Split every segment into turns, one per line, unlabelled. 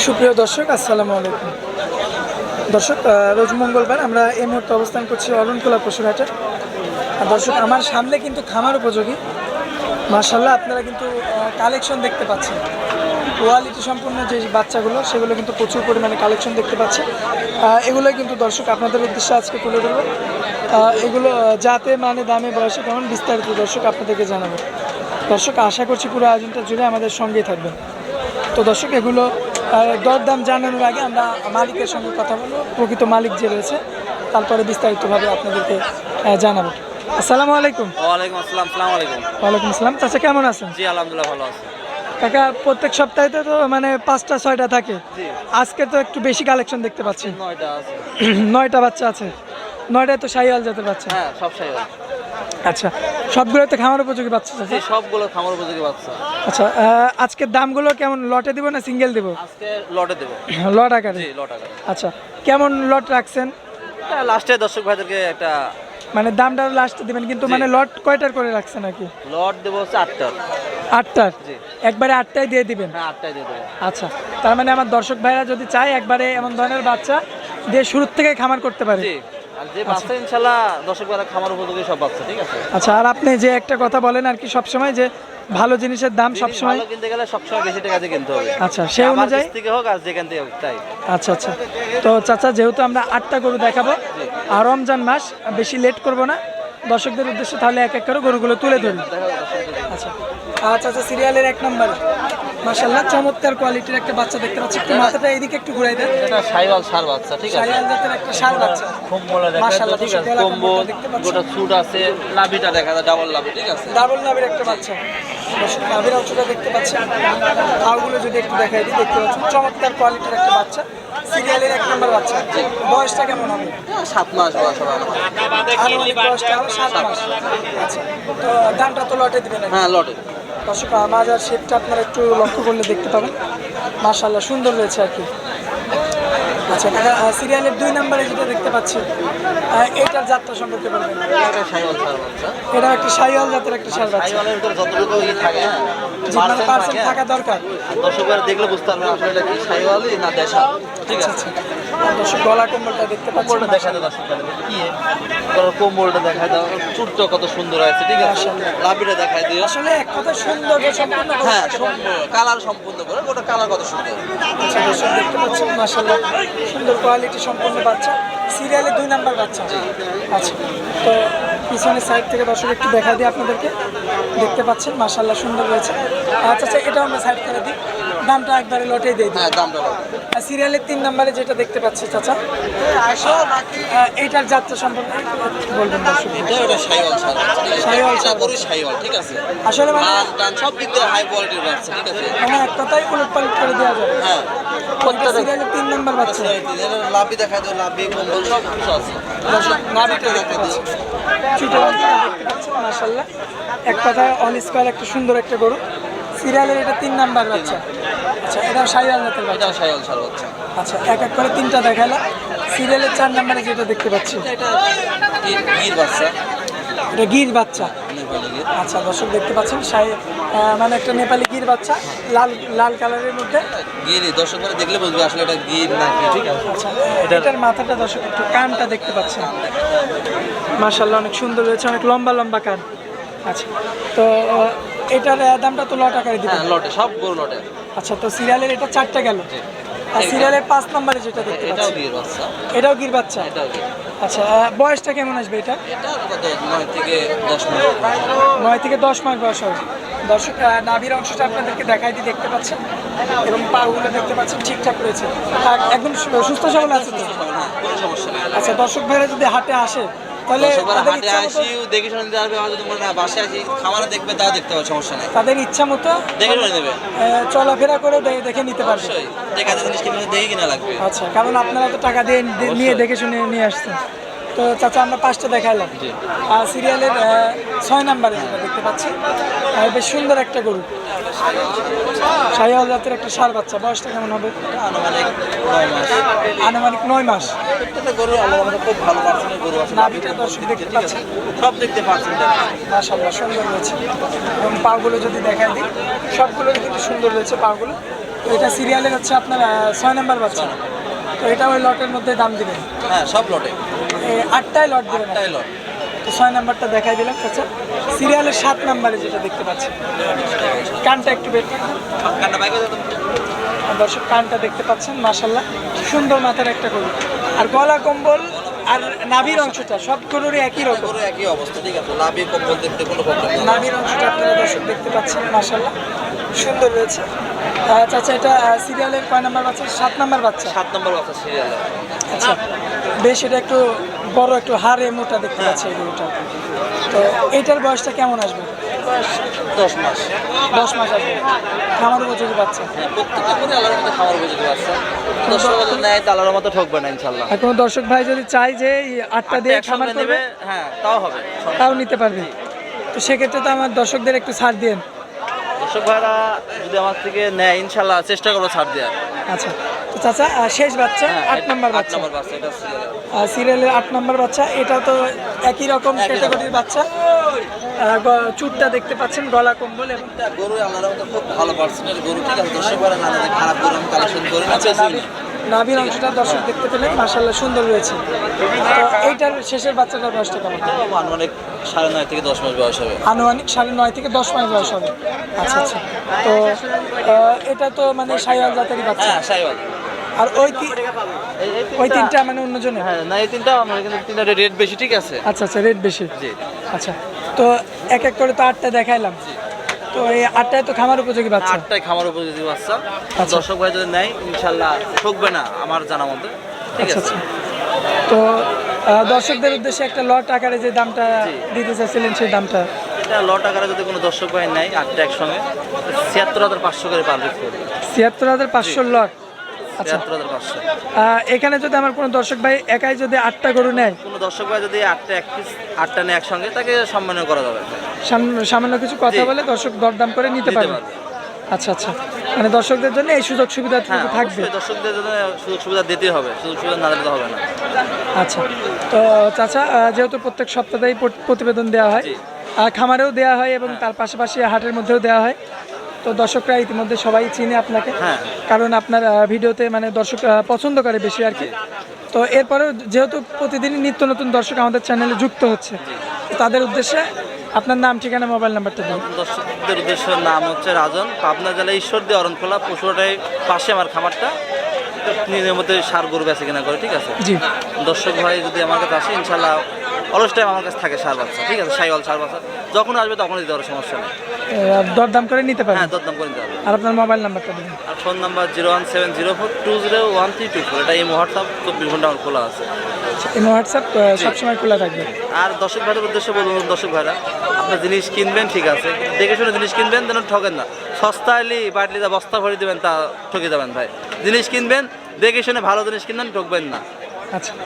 সুপ্রিয় দর্শক, আসসালামু আলাইকুম। দর্শক রোজ মঙ্গলবার আমরা এই মুহূর্তে অবস্থান করছি অরণকুলা পশুরহাটে। আর দর্শক, আমার সামনে কিন্তু খামার উপযোগী। মার্শাল্লাহ আপনারা কিন্তু কালেকশন দেখতে পাচ্ছেন। কোয়ালিটি সম্পূর্ণ যে বাচ্চাগুলো, সেগুলো কিন্তু প্রচুর পরিমাণে কালেকশন দেখতে পাচ্ছে। এগুলো কিন্তু দর্শক, আপনাদের উদ্দেশ্যে আজকে তুলে ধরবো। এগুলো যাতে মানে দামে, বয়সে কেমন বিস্তারিত দর্শক আপনাদেরকে জানাব। দর্শক, আশা করছি পুরো আয়োজনটা জুড়ে আমাদের সঙ্গেই থাকবেন। তো দর্শক, এগুলো দরদাম জানানোর আগে আমরা মালিকের সঙ্গে কথা বলব। প্রকৃত মালিক যে রয়েছে তারপরে বিস্তারিতভাবে আপনাদেরকে জানাব। আসসালামু আলাইকুম।
ওয়ালাইকুম আসসালাম সালাম আলাইকুম।
ওয়ালাইকুম আসসালাম। চাচা কেমন আছেন?
জি আলহামদুলিল্লাহ ভালো আছি।
কাকা প্রত্যেক সপ্তাহে তো মানে পাঁচটা ছয়টা থাকে। আজকে তো একটু বেশি কালেকশন দেখতে পাচ্ছি।
নয়টা আছে।
নয়টা বাচ্চা আছে। নয়টায় তো শাহিওয়াল জাতের বাচ্চা।
হ্যাঁ সব সাই
আচ্ছা সবগুলো তো খামার উপযোগী বাচ্চা আছে?
সবগুলো খামার উপযোগী বাচ্চা।
আচ্ছা আজকের দামগুলো কেমন? লটে দিব না সিঙ্গেল দিব?
আজকে লটে দেবো।
লট আকারে?
জি লট আকারে।
আচ্ছা কেমন লট রাখছেন?
লাস্টে দর্শক ভাইদেরকে একটা
মানে দামটা লাস্ট দিবেন কিন্তু মানে লট কয়টার করে রাখছেন নাকি
লট দেবো হচ্ছে আটটার।
আটটার? একবারে আটটায় দিয়ে দিবেন?
হ্যাঁ আটটায় দিয়ে দেবো।
আচ্ছা তার মানে আমার দর্শক ভাইরা যদি চায় একবারে এমন ধরনের বাচ্চা দিয়ে শুরুর থেকে খামার করতে পারে।
জি। আর যে বাচ্চা ইনশাল্লাহ দর্শক ভাইরা খামার উপযোগী সব বাচ্চা ঠিক আছে?
আচ্ছা আর আপনি যে একটা কথা বলেন আর কি সবসময় যে ভালো জিনিসের দাম সবসময়
ভালো কিনতে গেলে সবসময় বেশি টাকা দিয়ে কিনতে হবে।
আচ্ছা সেই অনুযায়ী
থেকে হোক আর যেখান থেকে হোক তাই।
আচ্ছা আচ্ছা। তো চাচা যেহেতু আমরা আটটা গরু দেখাবো আর রমজান মাস বেশি লেট করব না। দর্শকদের উদ্দেশ্যে তাহলে এক এক করে গরুগুলো তুলে ধরি।
দেখা
আচ্ছা। আচ্ছা আচ্ছা সিরিয়ালের এক নম্বরে। মাশাল্লাহ চমৎকার কোয়ালিটির একটা বাচ্চা দেখতে পাচ্ছি। একটু মাথাটা এদিকে একটু ঘুরাই দেন।
এটা সাইওয়াল সার বাচ্চা ঠিক আছে?
শাহিয়াল জাতের একটা সার বাচ্চা।
কম্বলে দেখা
মাশাআল্লাহ,
যায় ঠিক আছে
পাচ্ছেন।
গোটা স্যুট আছে লাভিটা দেখা যায় ডাবল লাভি ঠিক আছে?
ডাবল নাভের একটা বাচ্চা। নাভের অংশটা দেখতে পাচ্ছেন পাগুলো যদি একটু দেখাই দিই দেখতে পাচ্ছেন চমৎকার কোয়ালিটির একটা বাচ্চা। সিরিয়ালের এক নম্বর বাচ্চা। বয়সটা কেমন হবে?
সাত মাস বয়স হবে
আনুমানিক বয়সটা সাত মাস। আচ্ছা তো দামটা তো লটে দেবেন
হ্যাঁ লটে।
দর্শক মাজার শেপটা আপনারা একটু লক্ষ্য করলে দেখতে পাবেন। মাশাল্লাহ সুন্দর রয়েছে আর কি। আচ্ছা সিরিয়ালের দুই নম্বরে যেটা দেখতে পাচ্ছি আহ, এইটার যাত্রা সম্পর্কে বলবেন।
এটা
একটা সাইওয়াল জাতের একটা সার বাচ্চা।
সাইওয়ালের ভিতরে যতটুকু ই থাকে
মানে পার্সেন্ট
থাকা
দরকার।
দর্শকরা দেখলে বুঝতে পারবে আসলে এটা কি না দেশা ঠিক
আচ্ছা
আছে
আচ্ছা দর্শক গলা কম্বলটা দেখতে পাচ্ছেন
কম্বলটা দেখা দাও দর্শকদের কি কম্বলটা দেখা দাও। চুটটা কত সুন্দর আছে ঠিক আছে। লাভিটা দেখাই দিও।
আসলে এক কথা সুন্দর সম্পূর্ণ
হ্যাঁ
থাকতে
কালার সম্পূর্ণ করে ওটা কালার কত সুন্দর।
আচ্ছা, দর্শক দেখতে পাচ্ছেন সুন্দর কোয়ালিটি সম্পন্ন বাচ্চা। সিরিয়ালে দুই নাম্বার বাচ্চা। আচ্ছা তো পিছনের সাইড থেকে দর্শক একটু দেখা দিই আপনাদেরকে। দেখতে পাচ্ছেন মাসাল্লাহ সুন্দর রয়েছে আচ্ছা আচ্ছা এটাও আমরা সাইড করে দিই। দামটা একবারে লটেই দিয়ে দিই।
হ্যাঁ দামটা
সিরিয়ালের তিন নম্বরে যেটা দেখতে পাচ্ছি চাচা। এটার যাত্রা সম্পর্কে বলবেন
এটা ওটা। ঠিক আছে?
আসলে মানে
টান টান সব দিক দিয়ে হাই কোয়ালিটির বাচ্চা ঠিক আছে?
মানে এক কথাই উলট পালট করে দেওয়া যাবে
হ্যাঁ।
সিরিয়ালের তিন নম্বর বাচ্চা।
লাভি দেখা যায় লাভি কম্বল সব কিছু আছে।
নাভিটা দেখতে পাচ্ছি ছোটো বাচ্চাটা দেখতে পাচ্ছেন মাশাল্লাহ এক কথায় অন স্কোয়ার একটা সুন্দর একটা গরু। সিরিয়ালের এটা তিন নাম্বার বাচ্চা। আচ্ছা এটা সাইয়াল জাতের বাচ্চা?
এটা সাইওয়াল সার বাচ্চা।
আচ্ছা এক এক করে তিনটা দেখালাম সিরিয়ালের চার নাম্বারে যেটা দেখতে পাচ্ছি।
এটা গির বাচ্চা।
এটা গির বাচ্চা। আচ্ছা দর্শক দেখতে পাচ্ছেন সাই মানে একটা নেপালি গির বাচ্চা লাল লাল কালারের মধ্যে।
গিরি দর্শক করে দেখলে বুঝবে আসলে এটা গির নাকি ঠিক আছে?
আচ্ছা এটার মাথাটা দর্শক একটু কানটা দেখতে পাচ্ছেন। মার্শাল্লাহ অনেক সুন্দর রয়েছে অনেক লম্বা লম্বা কান। আচ্ছা তো এটার দামটা তো লট টাকায় দিবেন।
হ্যাঁ লটে সব গরু লটে।
আচ্ছা তো সিরিয়ালের এটা চারটা গেল। আর সিরিয়ালের পাঁচ নম্বরে যেটা দেখতে
এটাও
পাচ্ছি।
গির বাচ্চা।
এটাও গির বাচ্চা?
এটাও গির।
আচ্ছা বয়সটা কেমন আসবে এটা?
এটা নয় থেকে দশ
নয় থেকে দশ মাস বয়স হবে। দর্শক নাভির অংশটা আপনাদেরকে দেখাই দিয়ে দেখতে পাচ্ছেন এবং পাগুলো দেখতে পাচ্ছেন ঠিকঠাক রয়েছে। একদম সুস্থ সবল আছে তো?
হ্যাঁ কোনো সমস্যা নেই।
আচ্ছা দর্শক ভাইরা যদি হাটে আসে তাহলে
হাটে আসি দেখে শুনে নিতে পারবে যদি মনে বাসায় আসি খামারে দেখবে তাও দেখতে সমস্যা নেই।
তাদের ইচ্ছা মতো
দেখে শুনে নেবে।
আহ, চলাফেরা করে দেখে নিতে পারবে।
অবশ্যই। জিনিস দেখে কিনা লাগবে।
আচ্ছা কারণ আপনারা তো টাকা দিয়ে দিয়ে- নিয়ে দেখে শুনে নিয়ে আসছেন। তো চাচা আমরা পাঁচটা দেখাইলাম।
জি।
আর সিরিয়ালের ছয় নাম্বারে যেটা দেখতে পাচ্ছি। আর বেশ সুন্দর একটা গরু। শাহিওয়াল জাতের একটা সার বাচ্চা। বয়সটা কেমন হবে?
আনুমানিক নয় মাস। গরু আল্লাহ আমাদের খুব ভালো পার্সেন্টের গরু
নাভিটা দর্শক দেখতে
ঠিক
পাচ্ছেন।
সব দেখতে পাচ্ছেন
মাশাল্লাহ সুন্দর রয়েছে। এবং পাগুলো যদি দেখাই দিই সবগুলো কিন্তু সুন্দর রয়েছে পাগুলো। তো এটা সিরিয়ালের হচ্ছে আপনার ছয় নাম্বার বাচ্চা। তো এটা ওই লটের মধ্যে দাম দিবেন।
হ্যাঁ সব লটে
আটটায় লট
একটাই লট
তো ছয় নাম্বারটা দেখাই দিলাম আচ্ছা সিরিয়ালের সাত নাম্বারে যেটা দেখতে পাচ্ছি। কানটা একটু বের দর্শক কানটা দেখতে পাচ্ছেন মাশাল্লাহ সুন্দর মাথার একটা গরু। আর গলা কম্বল আর নাভির অংশটা সব গরুরই একই রকম।
একই অবস্থা ঠিক আছে। লাভে কম্বল দেখতে কোনো প্রবলেম
নাভির অংশটা আপনারা দর্শক দেখতে পাচ্ছেন মাশাল্লাহ সুন্দর রয়েছে। আহ, চাচা এটা সিরিয়ালের কয় নাম্বার বাচ্চা? সাত নাম্বার বাচ্চা?
সাত নম্বর বাচ্চা সিরিয়ালে
আচ্ছা। বেশ এটা একটু বড় একটু হাড়ে মোটা দেখতে পাচ্ছি এই গরুটা। তো এইটার বয়সটা কেমন আসবে?
দশ মাস।
দশ মাস আসবে। খামার উপযোগী বাচ্চা?
হ্যাঁ প্রত্যেকটা করে আলাদা মতো খাবার উপযোগী বাচ্চা। দশ টাকা নেয় তালার মতো ঠকবে না ইনশাল্লাহ
কোনো দর্শক ভাই যদি চায় যে আটটা দিয়ে খামার
নেবে হ্যাঁ তাও হবে।
তাও নিতে পারবে। তো সেক্ষেত্রে তো আমার দর্শকদের একটু ছাড় দিন
দর্শক ভাইরা যদি আমার থেকে নেয় ইনশাল্লাহ চেষ্টা করব ছাড় দেওয়ার।
আচ্ছা। চাচা শেষ বাচ্চা
হ্যাঁ,
আট নম্বর বাচ্চা। সিরিয়ালের আট নম্বর বাচ্চা এটা তো একই রকম ক্যাটাগরির বাচ্চা। চুটটা দেখতে পাচ্ছেন গলা কম্বল এবং
গরু খুব ভালো পার্সেন্টের গরু ঠিক আছে দর্শক ভাইরা জানে খারাপ গরু কালেকশন করি না।
নাভির অংশটা দর্শক দেখতে পেলেন মাসাল্লাহ সুন্দর রয়েছে। তো এইটার শেষের বাচ্চাটার বয়সটা কেমন?
আনুমানিক সাড়ে নয় থেকে দশ মাস বয়স হবে।
আনুমানিক সাড়ে নয় থেকে দশ মাস বয়স হবে। আচ্ছা আচ্ছা। তো এটা তো মানে সাইওয়াল জাতেরই বাচ্চা।
হ্যাঁ সাইবাল
আর ওই ওই তিনটা মানে অন্যজনের?
হ্যাঁ না এই তিনটা আমার কিন্তু তিনটা রেট বেশি ঠিক আছে?
আচ্ছা আচ্ছা রেট বেশি।
জি।
আচ্ছা তো এক এক করে তো আটটা দেখাইলাম। তো এই আটটায় তো খামার উপযোগী বাচ্চা?
আটটাই খামার উপযোগী বাচ্চা।
আচ্ছা।
দর্শক ভাই যদি নেয় ইনশাল্লাহ ঠকবে না আমার জানা মতে। ঠিক
আচ্ছা
আছে?
আচ্ছা। তো দর্শকদের উদ্দেশ্যে একটা লট আকারে যে দামটা দিতে চাচ্ছিলেন সেই দামটা?
এটা ল টাকার যদি কোনো দর্শক ভাই নেয় আটটা একসঙ্গে ছিয়াত্তর হাজার পাঁচশো করে পারবে
ছিয়াত্তর হাজার পাঁচশো লট? এখানে যদি আমার কোনো দর্শক ভাই একাই যদি আটটা গরু নেয়?
কোনো দর্শক ভাই যদি আটটা এক পিস আটটা নেয় একসঙ্গে তাকে সম্মান করা যাবে।
সামান্য কিছু কথা বলে দর্শক দরদাম করে নিতে
দিতে
পারবে। আচ্ছা আচ্ছা। মানে দর্শকদের জন্য এই সুযোগ সুবিধা
হ্যাঁ
থাকবে।
দর্শকদের জন্য সুযোগ সুবিধা দিতে হবে। সুযোগ সুবিধা না দিলে হবে না।
আচ্ছা। তো চাচা যেহেতু প্রত্যেক সপ্তাহেই প্রতিবেদন দেওয়া হয় খামারেও দেওয়া হয় এবং তার পাশাপাশি হাটের মধ্যেও দেওয়া হয় তো দর্শকরা ইতিমধ্যে সবাই চিনে আপনাকে।
হ্যাঁ।
কারণ আপনার ভিডিওতে মানে দর্শক পছন্দ করে বেশি আর কি। তো এরপরেও যেহেতু প্রতিদিনই নিত্য নতুন দর্শক আমাদের চ্যানেলে যুক্ত হচ্ছে তাদের উদ্দেশ্যে আপনার নাম ঠিকানা মোবাইল নাম্বারটা দিন
দর্শকদের উদ্দেশ্য নাম হচ্ছে রাজন। পাবনা জেলা ঈশ্বরদী অরণখোলা পশুহাটাই পাশে আমার খামারটা। নিজের মধ্যে সার গরু বেচে কেনা করে ঠিক আছে?
জি।
দর্শক ভাই যদি আমার কাছে আসে ইনশাল্লাহ অলস টাইম আমার কাছে থাকে সার বাচ্চা ঠিক আছে? সাইওয়াল সার বাচ্চা। যখন আসবে তখনই দিতে পারো সমস্যা নেই।
দরদাম করে নিতে পারেন
হ্যাঁ দরদাম করে নিতে হবে
আর আপনার মোবাইল নাম্বারটা দিন।
আর phone number zero one seven zero four two zero one three two four. এটা এই হোয়াটসঅ্যাপ চব্বিশ ঘণ্টা আমার খোলা আছে।
এই হোয়াটসঅ্যাপ সবসময় খোলা থাকবে?
আর দর্শক ভাইদের উদ্দেশ্যে বলুন দর্শক ভাইরা আপনার জিনিস কিনবেন ঠিক আছে। দেখে শুনে জিনিস কিনবেন যেন ঠকেন না। সস্তা এলি বাটলি দা বস্তা ভরে দেবেন তা ঠকে যাবেন ভাই। জিনিস কিনবেন দেখে শুনে ভালো জিনিস কিনবেন ঠকবেন না।
আচ্ছা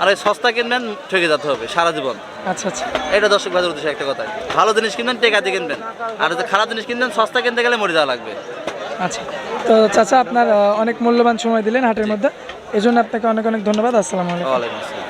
আর ওই সস্তা কিনবেন ঠকে যেতে হবে সারা জীবন।
আচ্ছা আচ্ছা।
এটা দর্শক ভাইদের উদ্দেশ্যে একটা কথা। ভালো জিনিস কিনবেন টেকাতে দিয়ে কিনবেন। আর যদি খারাপ জিনিস কিনবেন সস্তা কিনতে গেলে মরে যাওয়া লাগবে।
আচ্ছা। তো চাচা আপনার অনেক মূল্যবান সময় দিলেন হাটের মধ্যে। এই জন্য আপনাকে অনেক অনেক ধন্যবাদ। আসসালামু আলাইকুম।